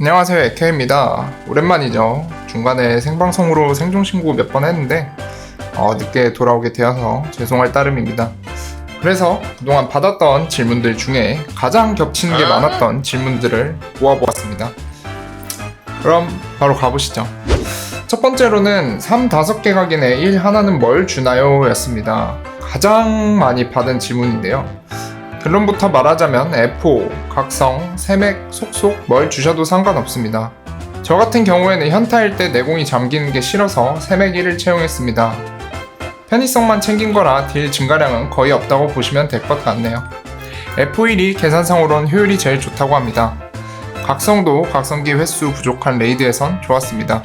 안녕하세요 에케입니다. 오랜만이죠. 중간에 생방송으로 생존 신고 몇 번 했는데 어, 늦게 돌아오게 되어서 죄송할 따름입니다. 그래서 그동안 받았던 질문들 중에 가장 겹치는 게 많았던 질문들을 모아보았습니다. 그럼 바로 가보시죠. 첫 번째로는 3, 5개 각인에 1 하나는 뭘 주나요? 였습니다. 가장 많이 받은 질문인데요 결론부터 말하자면 F5, 각성, 세맥, 속속 뭘 주셔도 상관없습니다. 저 같은 경우에는 현타일 때 내공이 잠기는 게 싫어서 세맥 1을 채용했습니다. 편의성만 챙긴 거라 딜 증가량은 거의 없다고 보시면 될 것 같네요. F1이 계산상으론 효율이 제일 좋다고 합니다. 각성도 각성기 횟수 부족한 레이드에선 좋았습니다.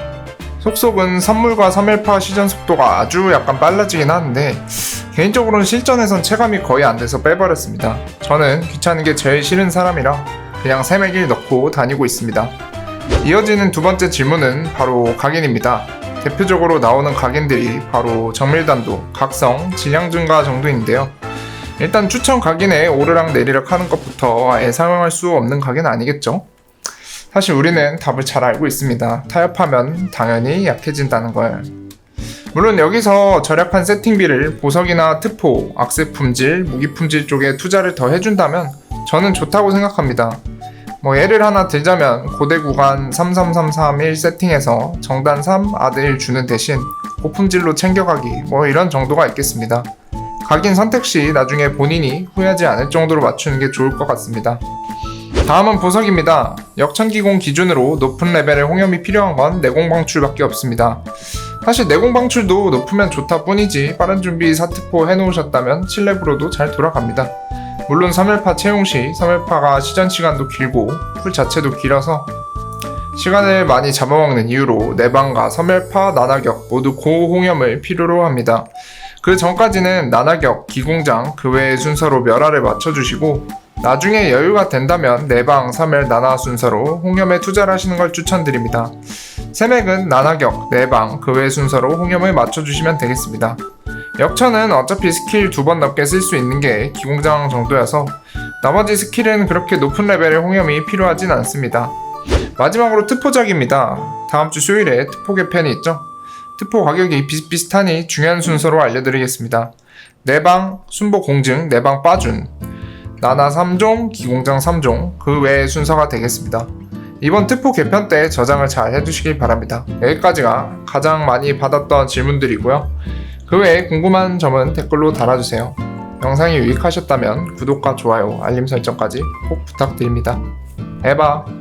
속속은 선물과 3일파 시전 속도가 아주 약간 빨라지긴 하는데 개인적으로는 실전에선 체감이 거의 안 돼서 빼버렸습니다. 저는 귀찮은 게 제일 싫은 사람이라 그냥 세맥일 넣고 다니고 있습니다. 이어지는 두 번째 질문은 바로 각인입니다. 대표적으로 나오는 각인들이 바로 정밀단도, 각성, 질량 증가 정도인데요. 일단 추천 각인에 오르락 내리락 하는 것부터 예상할 수 없는 각인 아니겠죠? 사실 우리는 답을 잘 알고 있습니다. 타협하면 당연히 약해진다는 걸. 물론 여기서 절약한 세팅비를 보석이나 특포, 악세 품질, 무기 품질 쪽에 투자를 더 해준다면 저는 좋다고 생각합니다. 뭐 예를 하나 들자면 고대 구간 33331 세팅에서 정단 3, 아드 1 주는 대신 고품질로 챙겨가기 뭐 이런 정도가 있겠습니다. 각인 선택 시 나중에 본인이 후회하지 않을 정도로 맞추는 게 좋을 것 같습니다. 다음은 보석입니다. 역천기공 기준으로 높은 레벨의 홍염이 필요한 건 내공 방출밖에 없습니다. 사실 내공 방출도 높으면 좋다 뿐이지 빠른 준비 사특포 해놓으셨다면 7렙으로도 잘 돌아갑니다. 물론 3일파 채용 시 3일파가 시전 시간도 길고 풀 자체도 길어서 시간을 많이 잡아먹는 이유로 내방과 3일파 나나격 모두 고홍염을 필요로 합니다. 그 전까지는 나나격, 기공장 그 외의 순서로 멸화를 맞춰주시고 나중에 여유가 된다면 내방, 3일 나나 순서로 홍염에 투자를 하시는 걸 추천드립니다. 세맥은 나나격, 내방, 그 외 순서로 홍염을 맞춰주시면 되겠습니다. 역천은 어차피 스킬 두 번 넘게 쓸 수 있는 게 기공장 정도여서 나머지 스킬은 그렇게 높은 레벨의 홍염이 필요하진 않습니다. 마지막으로 특포작입니다. 다음 주 수요일에 특포 개편이 있죠? 특포 가격이 비슷비슷하니 중요한 순서로 알려드리겠습니다. 내방, 순보 공증, 내방 빠준, 나나 3종, 기공장 3종, 그 외의 순서가 되겠습니다. 이번 특포 개편 때 저장을 잘 해두시길 바랍니다. 여기까지가 가장 많이 받았던 질문들이고요. 그 외에 궁금한 점은 댓글로 달아주세요. 영상이 유익하셨다면 구독과 좋아요, 알림 설정까지 꼭 부탁드립니다. 에바!